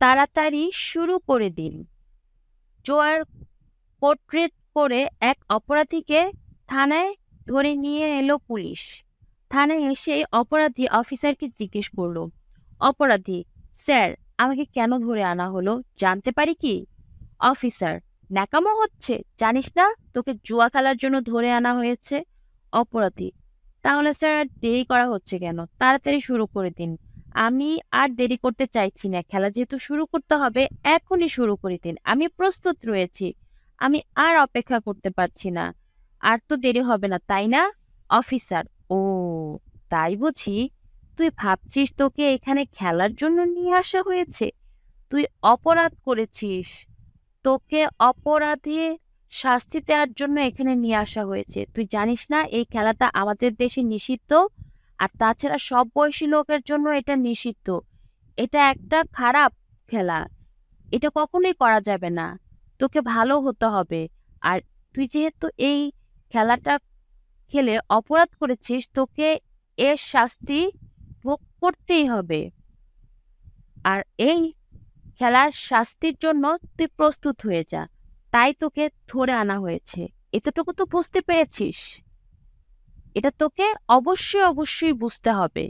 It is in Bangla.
তাড়াতাড়ি শুরু করে দিন। জোয়ার পোর্ট্রেট করে এক অপরাধীকে থানায় ধরে নিয়ে এলো পুলিশ। থানায় এসে অপরাধী অফিসারকে জিজ্ঞেস করল, অপরাধী, স্যার, আমাকে কেন ধরে আনা হলো? জানতে পারি কি? অফিসার, ন্যাকামো হচ্ছে, জানিস না? তোকে জুয়া খেলার জন্য ধরে আনা হয়েছে? অপরাধী, তাহলে স্যার দেরি করা হচ্ছে কেন? তাড়াতাড়ি শুরু করে দিন। আমি আর দেরি করতে চাইছি না। খেলা যেহেতু শুরু করতে হবে, এখনই শুরু করে দিন। আমি প্রস্তুত রয়েছি। আমি আর অপেক্ষা করতে পারছি না। আর তো দেরি হবে না, তাই না? অফিসার, ও, তাই বুঝি? তুই ভাবছিস তোকে এখানে খেলার জন্য নিয়ে আসা হয়েছে? তুই অপরাধ করেছিস। তোকে অপরাধে শাস্তি দেওয়ার জন্য এখানে নিয়ে আসা হয়েছে। তুই জানিস না, এই খেলাটা আমাদের দেশে নিষিদ্ধ? আর তাছাড়া সব বয়সী লোকের জন্য এটা নিষিদ্ধ। এটা একটা খারাপ খেলা। এটা কখনোই করা যাবে না। তোকে ভালো হতে হবে। আর তুই যেহেতু এই খেলাটা খেলে অপরাধ করেছিস, তোকে এর শাস্তি ভোগ করতেই হবে। আর এই খেলার শাস্তির জন্য তুই প্রস্তুত হয়ে যা। তাই তোকে ধরে আনা হয়েছে। এতটুকু তো বুঝতে পেরেছিস। এটা তোকে অবশ্যই অবশ্যই বুঝতে হবে।